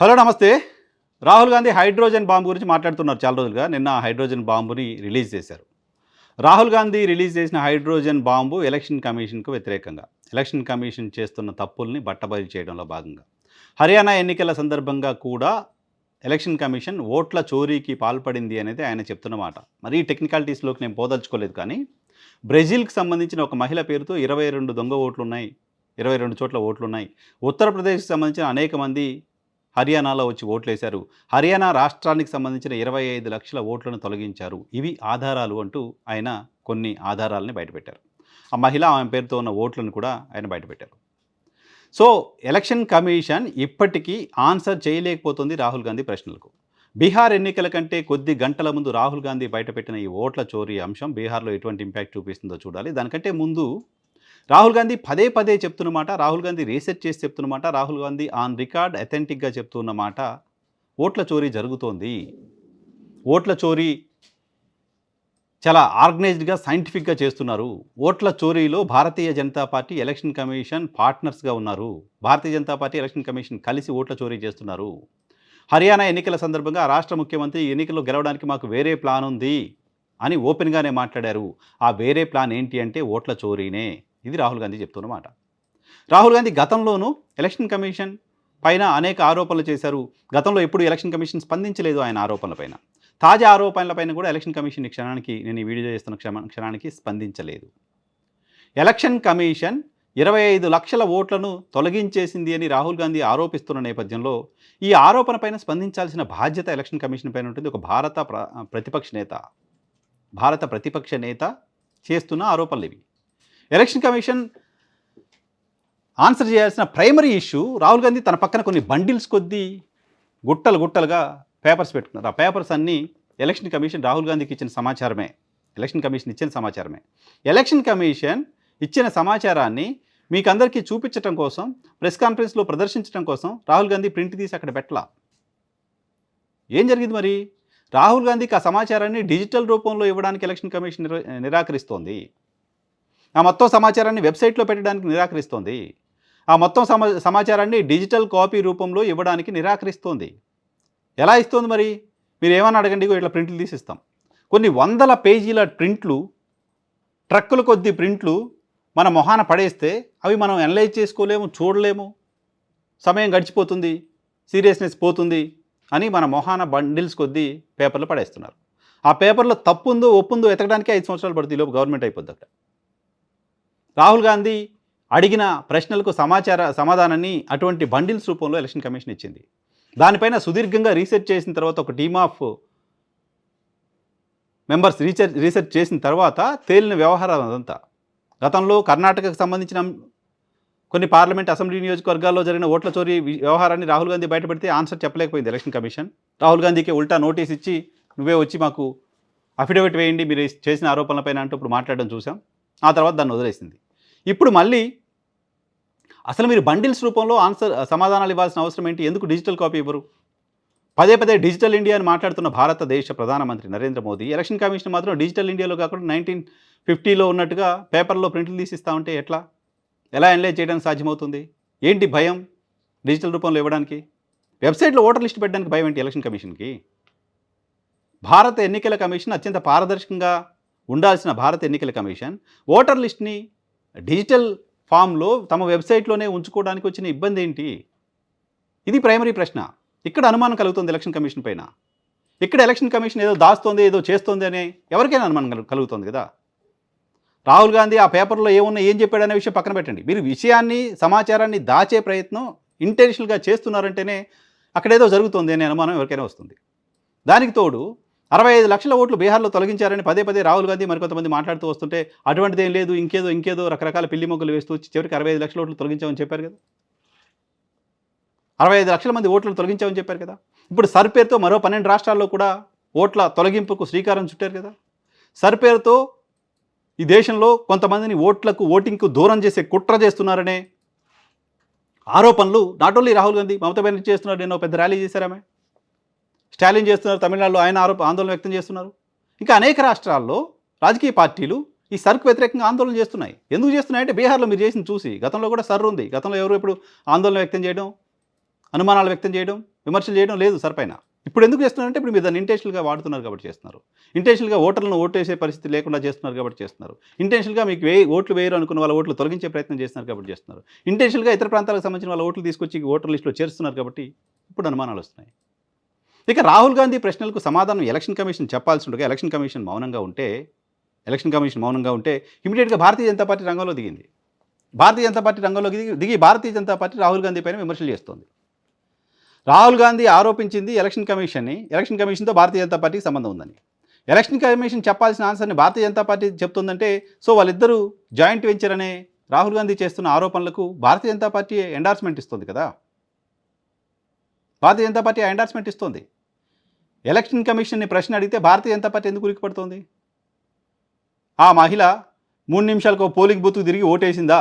Hello నమస్తే. Rahul Gandhi hydrogen bomb గురించి మాట్లాడుతున్నారు చాలా రోజులుగా. నిన్న హైడ్రోజన్ బాంబుని రిలీజ్ చేశారు. రాహుల్ గాంధీ రిలీజ్ చేసిన హైడ్రోజన్ బాంబు ఎలక్షన్ కమిషన్కు వ్యతిరేకంగా ఎలక్షన్ కమిషన్ చేస్తున్న తప్పుల్ని బట్టబయలు చేయడంలో భాగంగా. హర్యానా ఎన్నికల సందర్భంగా కూడా ఎలక్షన్ కమిషన్ ఓట్ల చోరీకి పాల్పడింది అనేది ఆయన చెప్తున్నమాట మరీ టెక్నికాలిటీస్లోకి నేను పోదలుచుకోలేదు కానీ బ్రెజిల్కి సంబంధించిన ఒక మహిళ పేరుతో ఇరవై రెండు దొంగ ఓట్లు ఉన్నాయి ఇరవై రెండు చోట్ల ఓట్లు ఉన్నాయి ఉత్తరప్రదేశ్కి సంబంధించిన అనేక మంది హర్యానాలో వచ్చి ఓట్లు వేశారు హర్యానా రాష్ట్రానికి సంబంధించిన ఇరవై ఐదు లక్షల ఓట్లను తొలగించారు. ఇవి ఆధారాలు అంటూ ఆయన కొన్ని ఆధారాలని బయటపెట్టారు. ఆ మహిళ ఆమె పేరుతో ఉన్న ఓట్లను కూడా ఆయన బయటపెట్టారు. సో ఎలక్షన్ కమిషన్ ఇప్పటికీ ఆన్సర్ చేయలేకపోతుంది రాహుల్ గాంధీ ప్రశ్నలకు. బీహార్ ఎన్నికల కంటే కొద్ది గంటల ముందు రాహుల్ గాంధీ బయటపెట్టిన ఈ ఓట్ల చోరీ అంశం బీహార్లో ఎటువంటి ఇంపాక్ట్ చూపిస్తుందో చూడాలి. దానికంటే ముందు రాహుల్ గాంధీ పదే పదే చెప్తున్నమాట రాహుల్ గాంధీ రీసెర్చ్ చేసి చెప్తున్నమాట రాహుల్ గాంధీ ఆన్ రికార్డ్ అథెంటిక్గా చెప్తున్నమాట ఓట్ల చోరీ జరుగుతోంది. ఓట్ల చోరీ చాలా ఆర్గనైజ్డ్గా సైంటిఫిక్గా చేస్తున్నారు. ఓట్ల చోరీలో Bharatiya Janata Party election commission పార్ట్నర్స్గా ఉన్నారు. Bharatiya Janata Party election commission కలిసి ఓట్ల చోరీ చేస్తున్నారు. హర్యానా ఎన్నికల సందర్భంగా రాష్ట్ర ముఖ్యమంత్రి ఎన్నికల్లో గెలవడానికి మాకు వేరే ప్లాన్ ఉంది అని ఓపెన్గానే మాట్లాడారు. ఆ వేరే ప్లాన్ ఏంటి అంటే ఓట్ల చోరీనే. ఇది రాహుల్ గాంధీ చెప్తున్నమాట రాహుల్ గాంధీ గతంలోనూ ఎలక్షన్ కమిషన్ పైన అనేక ఆరోపణలు చేశారు. గతంలో ఎప్పుడు ఎలక్షన్ కమిషన్ స్పందించలేదు ఆయన ఆరోపణలపైన తాజా ఆరోపణలపైన కూడా ఎలక్షన్ కమిషన్ క్షణానికి నేను ఈ వీడియో చేస్తున్న క్షమ క్షణానికి స్పందించలేదు. ఎలక్షన్ కమిషన్ ఇరవై ఐదు లక్షల ఓట్లను తొలగించేసింది అని రాహుల్ గాంధీ ఆరోపిస్తున్న నేపథ్యంలో ఈ ఆరోపణ పైన స్పందించాల్సిన బాధ్యత ఎలక్షన్ కమిషన్ పైన ఉంటుంది. ఒక భారత ప్ర ప్రతిపక్ష నేత భారత ప్రతిపక్ష నేత చేస్తున్న ఆరోపణలు ఇవి. ఎలక్షన్ కమిషన్ ఆన్సర్ చేయాల్సిన ప్రైమరీ ఇష్యూ రాహుల్ గాంధీ తన పక్కన కొన్ని బండిల్స్ కొద్దీ గుట్టలు గుట్టలుగా పేపర్స్ పెట్టుకున్నారు. ఆ పేపర్స్ అన్నీ ఎలక్షన్ కమిషన్ రాహుల్ గాంధీకి ఇచ్చిన సమాచారమే. ఎలక్షన్ కమిషన్ ఇచ్చిన సమాచారమే. ఎలక్షన్ కమిషన్ ఇచ్చిన సమాచారాన్ని మీకు అందరికీ చూపించడం కోసం ప్రెస్ కాన్ఫరెన్స్లో ప్రదర్శించడం కోసం రాహుల్ గాంధీ ప్రింట్ తీసి అక్కడ పెట్టలా? ఏం జరిగింది మరి? రాహుల్ గాంధీకి ఆ సమాచారాన్ని డిజిటల్ రూపంలో ఇవ్వడానికి ఎలక్షన్ కమిషన్ నిరాకరిస్తోంది. ఆ మొత్తం సమాచారాన్ని వెబ్సైట్లో పెట్టడానికి నిరాకరిస్తోంది. ఆ మొత్తం సమా సమాచారాన్ని డిజిటల్ కాపీ రూపంలో ఇవ్వడానికి నిరాకరిస్తోంది. ఎలా ఇస్తుంది మరి? మీరు ఏమని అడగండి ఇట్లా ప్రింట్లు తీసిస్తాం. కొన్ని వందల పేజీల ప్రింట్లు ట్రక్కుల కొద్ది ప్రింట్లు మన మొహాన పడేస్తే అవి మనం అనలైజ్ చేసుకోలేము చూడలేము. సమయం గడిచిపోతుంది సీరియస్నెస్ పోతుంది అని మన మొహాన బండిల్స్ కొద్దీ పేపర్లు పడేస్తున్నారు. ఆ పేపర్లో తప్పు ఉందో ఒప్పుందో ఎతకడానికి ఐదు సంవత్సరాలు పడుతుంది ఈ లోపు గవర్నమెంట్ అయిపోద్ది అక్కడ. రాహుల్ గాంధీ అడిగిన ప్రశ్నలకు సమాచార సమాధానాన్ని అటువంటి బండిల్స్ రూపంలో ఎలక్షన్ కమిషన్ ఇచ్చింది. దానిపైన సుదీర్ఘంగా రీసెర్చ్ చేసిన తర్వాత ఒక team of members research research చేసిన తర్వాత తేలిన వ్యవహారం అదంతా. గతంలో కర్ణాటకకు సంబంధించిన కొన్ని పార్లమెంట్ అసెంబ్లీ నియోజకవర్గాల్లో జరిగిన ఓట్ల చోరీ వ్యవహారాన్ని రాహుల్ గాంధీ బయటపెడితే ఆన్సర్ చెప్పలేకపోయింది ఎలక్షన్ కమిషన్. రాహుల్ గాంధీకి ఉల్టా నోటీస్ ఇచ్చి నువ్వే వచ్చి మాకు అఫిడవిట్ వేయండి మీరు చేసిన ఆరోపణలపైన అంటూ ఇప్పుడు మాట్లాడడం చూసాం. ఆ తర్వాత దాన్ని వదిలేసింది. ఇప్పుడు మళ్ళీ అసలు మీరు బండిల్స్ రూపంలో ఆన్సర్ సమాధానాలు ఇవ్వాల్సిన అవసరం ఏంటి? ఎందుకు డిజిటల్ కాపీ ఇవ్వరు? పదే పదే డిజిటల్ ఇండియా అని మాట్లాడుతున్న భారతదేశ ప్రధానమంత్రి నరేంద్ర మోదీ ఎలక్షన్ కమిషన్ మాత్రం డిజిటల్ ఇండియాలో కాకుండా నైన్టీన్ ఫిఫ్టీలో ఉన్నట్టుగా పేపర్లో ప్రింట్లు తీసిస్తా ఉంటే ఎట్లా? ఎలా ఎన్లైజ్ చేయడానికి సాధ్యమవుతుంది? ఏంటి భయం డిజిటల్ రూపంలో ఇవ్వడానికి? వెబ్సైట్లో ఓటర్ లిస్ట్ పెట్టడానికి భయం ఏంటి ఎలక్షన్ కమిషన్కి? భారత ఎన్నికల కమిషన్ అత్యంత పారదర్శకంగా ఉండాల్సిన భారత ఎన్నికల కమిషన్ ఓటర్ లిస్ట్ని డిజిటల్ ఫామ్లో తమ వెబ్సైట్లోనే ఉంచుకోవడానికి వచ్చిన ఇబ్బంది ఏంటి? ఇది ప్రైమరీ ప్రశ్న. ఇక్కడ అనుమానం కలుగుతుంది ఎలక్షన్ కమిషన్ పైన. ఇక్కడ ఎలక్షన్ కమిషన్ ఏదో దాస్తోంది ఏదో చేస్తోంది అనే ఎవరికైనా అనుమానం కలుగుతుంది కదా? రాహుల్ గాంధీ ఆ పేపర్లో ఏమున్నా ఏం చెప్పాడు అనే విషయం పక్కన పెట్టండి. మీరు విషయాన్ని సమాచారాన్ని దాచే ప్రయత్నం ఇంటెన్షనల్గా చేస్తున్నారంటేనే అక్కడేదో జరుగుతుంది అనే అనుమానం ఎవరికైనా వస్తుంది. దానికి తోడు అరవై ఐదు లక్షల ఓట్లు బీహార్లో తొలగించారని పదే పదే రాహుల్ గాంధీ మరికొంతమంది మాట్లాడుతూ వస్తుంటే అటువంటిది ఏం లేదు ఇంకేదో ఇంకేదో రకరకాల పిల్లి మొగ్గులు వేస్తూ వచ్చి చివరికి అరవై ఐదు లక్షల ఓట్లు తొలగించామని చెప్పారు కదా. అరవై ఐదు లక్షల మంది ఓట్లు తొలగించామని చెప్పారు కదా. ఇప్పుడు సర్ పేరుతో మరో పన్నెండు రాష్ట్రాల్లో కూడా ఓట్ల తొలగింపుకు శ్రీకారం చుట్టారు కదా. సర్ పేరుతో ఈ దేశంలో కొంతమందిని ఓట్లకు ఓటింగ్కు దూరం చేసే కుట్ర చేస్తున్నారనే ఆరోపణలు నాట్ ఓన్లీ రాహుల్ గాంధీ మమతా బెనర్జీ చేస్తున్నారు నేను పెద్ద ర్యాలీ చేశారామే స్టాలిన్ చేస్తున్నారు తమిళనాడులో ఆయన ఆరోప ఆందోళన వ్యక్తం చేస్తున్నారు. ఇంకా అనేక రాష్ట్రాల్లో రాజకీయ పార్టీలు ఈ సర్కు వ్యతిరేకంగా ఆందోళన చేస్తున్నాయి. ఎందుకు చేస్తున్నాయంటే బీహార్లో మీరు చేసింది చూసి గతంలో కూడా సర్ ఉంది. గతంలో ఎవరు ఇప్పుడు ఆందోళన వ్యక్తం చేయడం అనుమానాలు వ్యక్తం చేయడం విమర్శలు చేయడం లేదు సార్ పైన. ఇప్పుడు ఎందుకు చేస్తున్నారంటే ఇప్పుడు మీరు దాన్ని ఇంటెన్షనల్గా వాడుతున్నారు కాబట్టి చేస్తున్నారు. ఇంటెన్షనల్గా ఓటర్లను ఓటేసే పరిస్థితి లేకుండా చేస్తున్నారు కాబట్టి చేస్తున్నారు. ఇంటెన్షనల్గా మీకు వే ఓట్లు వేయరు అనుకున్న వాళ్ళ ఓట్లు తొలగించే ప్రయత్నం చేస్తున్నారు కాబట్టి చేస్తున్నారు. ఇంటెన్షనల్గా ఇతర ప్రాంతాలకు సంబంధించిన వాళ్ళ ఓట్లు తీసుకొచ్చి ఓటర్ లిస్టులో చేరుస్తున్నారు కాబట్టి ఇప్పుడు అనుమానాలు వస్తున్నాయి. ఇక రాహుల్ గాంధీ ప్రశ్నలకు సమాధానం ఎలక్షన్ కమిషన్ చెప్పాల్సి ఉండగా ఎలక్షన్ కమిషన్ మౌనంగా ఉంటే ఎలక్షన్ కమిషన్ మౌనంగా ఉంటే ఇమీడియట్గా భారతీయ జనతా పార్టీ రంగంలో దిగింది. భారతీయ జనతా పార్టీ రంగంలో దిగి దిగి భారతీయ జనతా పార్టీ రాహుల్ గాంధీ పైన విమర్శలు చేస్తోంది. రాహుల్ గాంధీ ఆరోపించింది ఎలక్షన్ కమిషన్ని ఎలక్షన్ కమిషన్తో భారతీయ జనతా పార్టీకి సంబంధం ఉందని. ఎలక్షన్ కమిషన్ చెప్పాల్సిన ఆన్సర్ని భారతీయ జనతా పార్టీ చెప్తుందంటే సో వాళ్ళిద్దరూ జాయింట్ వెంచర్ అనే రాహుల్ గాంధీ చేస్తున్న ఆరోపణలకు భారతీయ జనతా పార్టీ ఎండార్స్మెంట్ ఇస్తుంది కదా? భారతీయ జనతా పార్టీ ఎండార్స్మెంట్ ఇస్తుంది. ఎలక్షన్ కమిషన్ని ప్రశ్న అడిగితే భారతీయ జనతా పార్టీ ఎందుకు ఉరికిపడుతోంది ఆ మహిళ మూడు నిమిషాలకు పోలింగ్ బూత్కు తిరిగి ఓటేసిందా?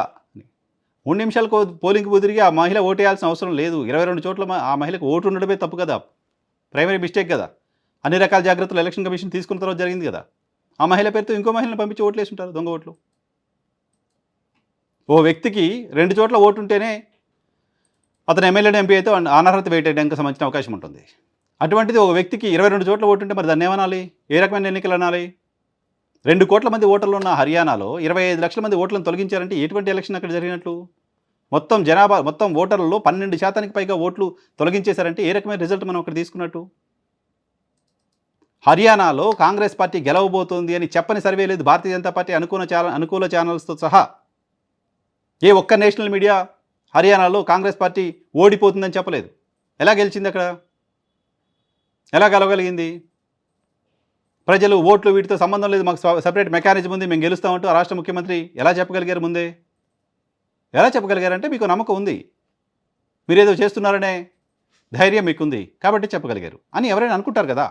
మూడు నిమిషాలకు పోలింగ్ బూత్ తిరిగి ఆ మహిళ ఓటేయాల్సిన అవసరం లేదు. ఇరవై రెండు చోట్ల ఆ మహిళకు ఓటు ఉండడమే తప్పు కదా. ప్రైమరీ మిస్టేక్ కదా. అన్ని రకాల జాగ్రత్తలు ఎలక్షన్ కమిషన్ తీసుకున్న తర్వాత జరిగింది కదా. ఆ మహిళ పేరుతో ఇంకో మహిళను పంపించి ఓట్లు ఉంటారు దొంగ ఓట్లు. ఓ వ్యక్తికి రెండు చోట్ల ఓటు ఉంటేనే అతను ఎమ్మెల్యే ఎంపీ అయితే అనర్హత వేయడానికి సంబంధించిన అవకాశం ఉంటుంది. అటువంటిది ఒక వ్యక్తికి ఇరవై రెండు చోట్ల ఓటుంటే మరి దాన్ని ఏమనాలి? ఏ రకమైన ఎన్నికలు అనాలి? రెండు కోట్ల మంది ఓటర్లు ఉన్న హర్యానాలో ఇరవై ఐదు లక్షల మంది ఓట్లను తొలగించారంటే ఎటువంటి ఎలక్షన్ అక్కడ జరిగినట్లు? మొత్తం జనాభా మొత్తం ఓటర్లలో పన్నెండు శాతానికి పైగా ఓట్లు తొలగించేశారంటే ఏ రకమైన రిజల్ట్ మనం అక్కడ తీసుకున్నట్టు? హర్యానాలో కాంగ్రెస్ పార్టీ గెలవబోతోంది అని చెప్పని సర్వే లేదు. భారతీయ జనతా పార్టీ అనుకూల ఛానల్ అనుకూల ఛానల్స్తో సహా. ఏ ఒక్క నేషనల్ మీడియా హర్యానాలో కాంగ్రెస్ పార్టీ ఓడిపోతుందని చెప్పలేదు. ఎలా గెలిచింది అక్కడ? ఎలా గెలవగలిగింది? ప్రజలు ఓట్లు వీటితో సంబంధం లేదు మాకు సపరేట్ మెకానిజం ఉంది మేము గెలుస్తామంటూ రాష్ట్ర ముఖ్యమంత్రి ఎలా చెప్పగలిగారు ముందే? ఎలా చెప్పగలిగారంటే మీకు నమ్మకం ఉంది. మీరేదో చేస్తున్నారనే ధైర్యం మీకుంది కాబట్టి చెప్పగలిగారు అని ఎవరైనా అనుకుంటారు కదా.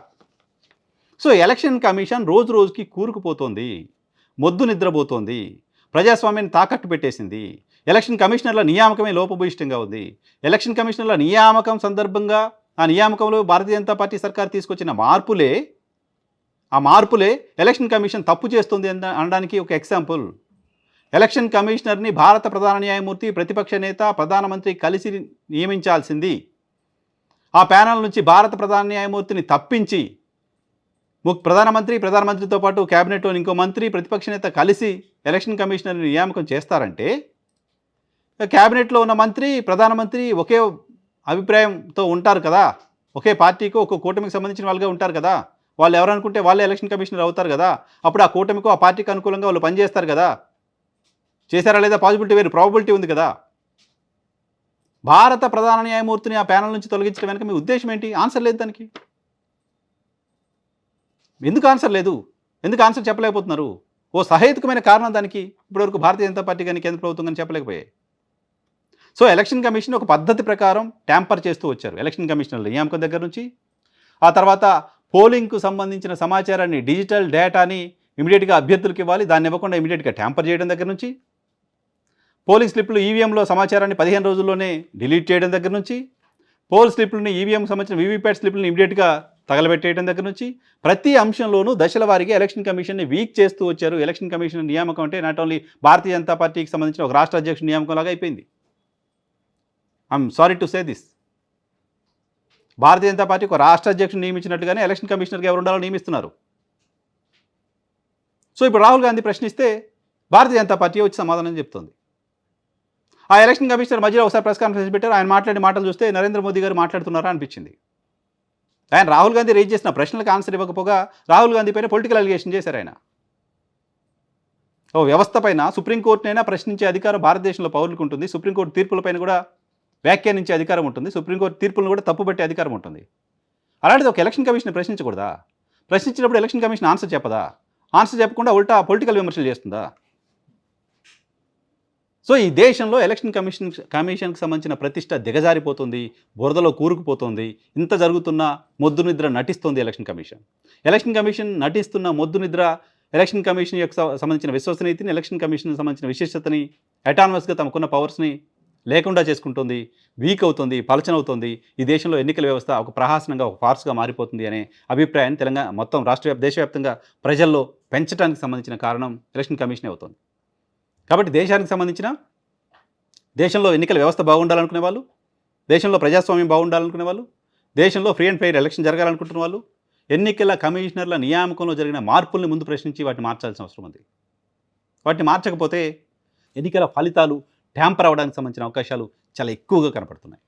సో ఎలక్షన్ కమిషన్ రోజు రోజుకి కూరుకుపోతోంది మొద్దు నిద్రపోతోంది ప్రజాస్వామ్యాన్ని తాకట్టు పెట్టేసింది ఎలక్షన్ కమిషనర్ల నియామకమే లోపభూయిష్టంగా ఉంది. ఎలక్షన్ కమిషనర్ల నియామకం సందర్భంగా ఆ నియామకంలో భారతీయ జనతా పార్టీ సర్కార్ తీసుకొచ్చిన మార్పులే ఆ మార్పులే ఎలక్షన్ కమిషన్ తప్పు చేస్తుంది అనడానికి ఒక ఎగ్జాంపుల్. ఎలక్షన్ కమిషనర్ని భారత ప్రధాన న్యాయమూర్తి ప్రతిపక్ష నేత ప్రధానమంత్రి కలిసి నియమించాల్సింది. ఆ ప్యానల్ నుంచి భారత ప్రధాన న్యాయమూర్తిని తప్పించి ము- ప్రధానమంత్రి ప్రధానమంత్రితో పాటు క్యాబినెట్లోని ఇంకో మంత్రి ప్రతిపక్ష నేత కలిసి ఎలక్షన్ కమిషనర్ని నియామకం చేస్తారంటే క్యాబినెట్లో ఉన్న మంత్రి ప్రధానమంత్రి ఒకే అభిప్రాయంతో ఉంటారు కదా? ఒకే పార్టీకి ఒక కూటమికి సంబంధించిన వాళ్ళుగా ఉంటారు కదా? వాళ్ళు ఎవరనుకుంటే వాళ్ళే ఎలక్షన్ కమిషనర్ అవుతారు కదా? అప్పుడు ఆ కూటమికి ఆ పార్టీకి అనుకూలంగా వాళ్ళు పనిచేస్తారు కదా? చేశారా లేదా? పాజిబిలిటీ వేరు ప్రాబిలిటీ ఉంది కదా? భారత ప్రధాన న్యాయమూర్తిని ఆ ప్యానల్ నుంచి తొలగించడం వెనక మీ ఉద్దేశం ఏంటి? ఆన్సర్ లేదు దానికి. ఎందుకు ఆన్సర్ లేదు? ఎందుకు ఆన్సర్ చెప్పలేకపోతున్నారు? ఓ సహేతుకమైన కారణం దానికి. ఇప్పటివరకు భారతీయ జనతా పార్టీ కానీ కేంద్ర ప్రభుత్వం కానీ చెప్పలేకపోయాయి. సో ఎలక్షన్ కమిషన్ ఒక పద్ధతి ప్రకారం ట్యాంపర్ చేస్తూ వచ్చారు ఎలక్షన్ కమిషనర్ల నియామకం దగ్గర నుంచి. ఆ తర్వాత పోలింగ్కు సంబంధించిన సమాచారాన్ని డిజిటల్ డేటాని ఇమీడియట్గా అభ్యర్థులకు ఇవ్వాలి దాన్ని ఇవ్వకుండా ఇమీడియట్గా ట్యాంపర్ చేయడం దగ్గర నుంచి. పోలింగ్ స్లిప్లు ఈవీఎంలో సమాచారాన్ని పదిహేను రోజుల్లోనే డిలీట్ చేయడం దగ్గర నుంచి. పోల్ స్లిప్లని ఈవీఎం సంబంధించిన వీవీప్యాట్ స్లిప్లను ఇమీడియట్గా తగలబెట్టేయడం దగ్గర నుంచి. ప్రతి అంశంలోనూ దశల వారికి ఎలక్షన్ కమిషన్ని వీక్ చేస్తూ వచ్చారు. ఎలక్షన్ కమిషన్ నియామకం అంటే నాట్ ఓన్లీ భారతీయ జనతా పార్టీకి సంబంధించిన ఒక రాష్ట్ర అధ్యక్షుడి నియామకం లాగా అయిపోయింది. I'm sorry to say this. Bharatiya Janata party ఒక రాష్ట్ర అధ్యక్షుడు నియమించినట్టుగానే ఎలక్షన్ కమిషనర్గా ఎవరు ఉండాలో నియమిస్తున్నారు. సో ఇప్పుడు రాహుల్ గాంధీ ప్రశ్నిస్తే భారతీయ జనతా పార్టీ వచ్చి సమాధానం చెప్తోంది. ఆ ఎలక్షన్ కమిషనర్ మధ్యలో ఒకసారి ప్రెస్ కాన్ఫరెన్స్ పెట్టారు. ఆయన మాట్లాడిన మాటలు చూస్తే నరేంద్ర మోదీ గారు మాట్లాడుతున్నారా అనిపించింది. ఆయన రాహుల్ గాంధీ రేజ్ చేసిన ప్రశ్నలకు ఆన్సర్ ఇవ్వకపోగా రాహుల్ గాంధీ పైన పొలిటికల్ అలిగేషన్ చేశారు ఆయన. ఓ వ్యవస్థ పైన సుప్రీంకోర్టునైనా ప్రశ్నించే అధికారం భారతదేశంలో పౌరులకు ఉంటుంది. సుప్రీంకోర్టు తీర్పులపైన కూడా వ్యాఖ్యానించే అధికారం ఉంటుంది సుప్రీంకోర్టు తీర్పులను కూడా తప్పుపట్టే అధికారం ఉంటుంది. అలాంటిది ఒక ఎలక్షన్ కమిషన్ ప్రశ్నించకూడదా? ప్రశ్నించినప్పుడు ఎలక్షన్ కమిషన్ ఆన్సర్ చెప్పదా? ఆన్సర్ చెప్పకుండా ఉల్టా పొలిటికల్ విమర్శలు చేస్తుందా? సో ఈ దేశంలో ఎలక్షన్ కమిషన్ కమిషన్కి సంబంధించిన ప్రతిష్ట దిగజారిపోతుంది బురదలో కూరుకుపోతుంది ఇంత జరుగుతున్న మొద్దు నిద్ర నటిస్తోంది ఎలక్షన్ కమిషన్. ఎలక్షన్ కమిషన్ నటిస్తున్న మొద్దు నిద్ర ఎలక్షన్ కమిషన్ యొక్క సంబంధించిన విశ్వసనీయతని ఎలక్షన్ కమిషన్ సంబంధించిన విశిష్టతని అటానమస్గా తమకున్న పవర్స్ని లేకుండా చేసుకుంటుంది వీక్ అవుతుంది పలచనవుతుంది. ఈ దేశంలో ఎన్నికల వ్యవస్థ ఒక ప్రహాసనంగా ఒక ఫార్స్గా మారిపోతుంది అనే అభిప్రాయాన్ని తెలంగాణ మొత్తం రాష్ట్ర దేశవ్యాప్తంగా ప్రజల్లో పెంచడానికి సంబంధించిన కారణం ఎలక్షన్ కమిషనే అవుతుంది. కాబట్టి దేశానికి సంబంధించిన దేశంలో ఎన్నికల వ్యవస్థ బాగుండాలనుకునే వాళ్ళు దేశంలో ప్రజాస్వామ్యం బాగుండాలనుకునే వాళ్ళు దేశంలో ఫ్రీ అండ్ ఫెయిర్ ఎలక్షన్ జరగాలనుకుంటున్న వాళ్ళు ఎన్నికల కమిషనర్ల నియామకంలో జరిగిన మార్పుల్ని ముందు ప్రశ్నించి వాటిని మార్చాల్సిన అవసరం ఉంది. వాటిని మార్చకపోతే ఎన్నికల ఫలితాలు ట్యాంపర్ అవ్వడానికి సంబంధించిన అవకాశాలు చాలా ఎక్కువగా కనపడుతున్నాయి.